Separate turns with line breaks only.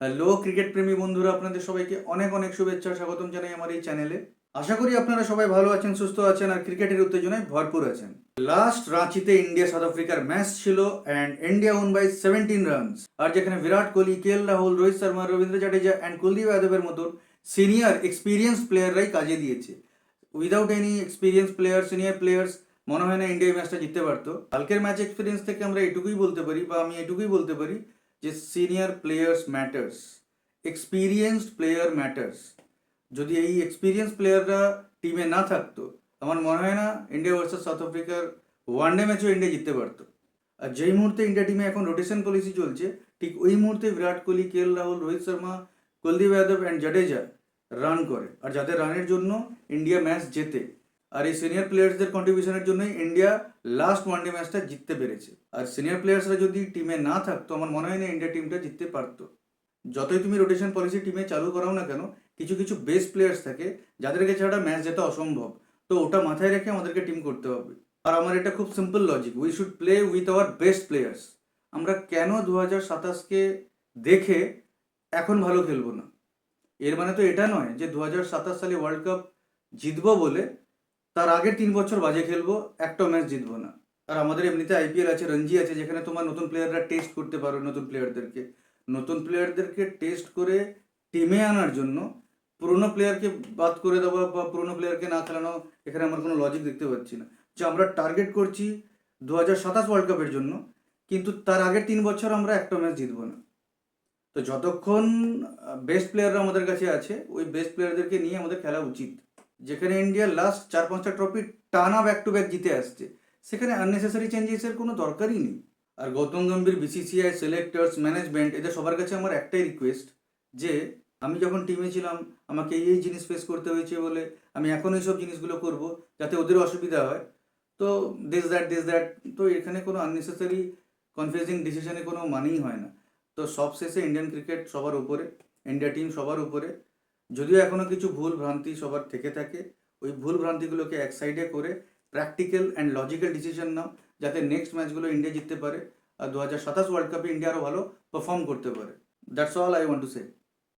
Hello, cricket প্রেমী বন্ধুরা, আপনাদের সবাইকে অনেক অনেক শুভেচ্ছা, স্বাগতম জানাই আমার এই চ্যানেলে আশা করি আপনারা সবাই ভালো আছেন, সুস্থ আছেন, আর ক্রিকেটের উত্তেজনায় ভরপুর আছেন। লাস্ট রাঁচিতে ইন্ডিয়া সাউথ আফ্রিকার ম্যাচ ছিল and India won by seventeen runs আর যেখানে Virat Kohli, K L Rahul, Rohit Sharma, Ravindra Jadeja and Kuldeep যাদবের মতন সিনিয়র এক্সপিরিয়েন্স প্লেয়াররাই কাজে দিয়েছে। Without any experience player senior players মনে হয় না ইন্ডিয়া ম্যাচটা জিততে পারতো। কালকের ম্যাচ এক্সপিরিয়েন্স থেকে আমরা এটুকুই বলতে পারি, বা আমি এটুকুই বলতে পারি যে senior players matters experienced player matters যদি এই এক্সপিরিয়েন্স প্লেয়াররা টিমে না থাকতো, আমার মনে হয় না ইন্ডিয়া ভার্সেস সাউথ আফ্রিকার ওয়ান ডে ম্যাচও ইন্ডিয়া জিততে পারতো। আর যেই মুহূর্তে ইন্ডিয়া টিমে এখন রোটেশন পলিসি চলছে, ঠিক ওই মুহূর্তে Virat Kohli K Rahul Rohit Sharma Kuldeep Yadav and Jadeja run করে। আর যাদের রানের জন্য ইন্ডিয়া ম্যাচ জেতে আর এই সিনিয়র প্লেয়ার্সদের কন্ট্রিবিউশনের জন্যই ইন্ডিয়া লাস্ট ওয়ান ডে ম্যাচটা জিততে পেরেছে। আর সিনিয়র প্লেয়ার্সরা যদি টিমে না থাকতো, আমার মনে হয় না ইন্ডিয়া টিমটা জিততে পারতো। যতই তুমি রোটেশন পলিসি টিমে চালু করাও না কেন, কিছু কিছু বেস্ট প্লেয়ার্স থাকে, যাদেরকে ছাড়া ম্যাচ জেতা অসম্ভব। তো ওটা মাথায় রেখে আমাদেরকে টিম করতে হবে। আর আমার এটা খুব simple logic we should play with our best players আমরা কেন দু হাজার সাতাশকে দেখে এখন ভালো খেলব না? এর মানে তো এটা নয় যে দু হাজার সাতাশ সালে ওয়ার্ল্ড কাপ জিতবো বলে তার আগের তিন বছর বাজে খেলব, একটাও ম্যাচ জিতবো না। আর আমাদের এমনিতে আইপিএল আছে, রঞ্জি আছে, যেখানে তোমার নতুন প্লেয়াররা টেস্ট করতে পারো, নতুন প্লেয়ারদেরকে নতুন প্লেয়ারদেরকে টেস্ট করে টিমে আনার জন্য পুরোনো প্লেয়ারকে বাদ করে দেওয়া বা পুরোনো প্লেয়ারকে না খেলানো, এখানে আমার কোনো লজিক দেখতে পাচ্ছি না। যে আমরা টার্গেট করছি দু হাজার সাতাশ ওয়ার্ল্ড কাপের জন্য, কিন্তু তার আগের তিন বছর আমরা একটা ম্যাচ জিতবো না। তো যতক্ষণ বেস্ট প্লেয়াররা আমাদের কাছে আছে, ওই বেস্ট প্লেয়ারদেরকে নিয়ে আমাদের খেলা উচিত। যেখানে ইন্ডিয়া লাস্ট চার পাঁচটা ট্রফি টানা ব্যাক টু ব্যাক জিতে আসছে, সেখানে আননেসেসারি চেঞ্জেসের কোনো দরকারই নেই। আর Gautam Gambhir BCCI selectors management এদের সবার কাছে আমার একটাই রিকোয়েস্ট যে, আমি যখন টিমে ছিলাম, আমাকে এই এই জিনিস ফেস করতে হয়েছে বলে আমি এখন এইসব জিনিসগুলো করব যাতে ওদের অসুবিধা হয়। তো দিস দ্যাট দিস দ্যাট তো এখানে কোনো আননেসেসারি কনফিউজিং ডিসিশনে কোনো মানেই হয় না। তো সব শেষে ইন্ডিয়ান ক্রিকেট সবার উপরে ইন্ডিয়া টিম সবার উপরে যদিও এখনও কিছু ভুল ভ্রান্তি সবার থেকে থাকে, ওই ভুল ভ্রান্তিগুলোকে এক সাইডে করে প্র্যাকটিক্যাল অ্যান্ড লজিক্যাল ডিসিশন নাও, যাতে নেক্সট ম্যাচগুলো ইন্ডিয়া জিততে পারে, আর দু হাজার সাতাশ ওয়ার্ল্ড কাপে ইন্ডিয়া আরও ভালো পারফর্ম করতে পারে। That's all I want to say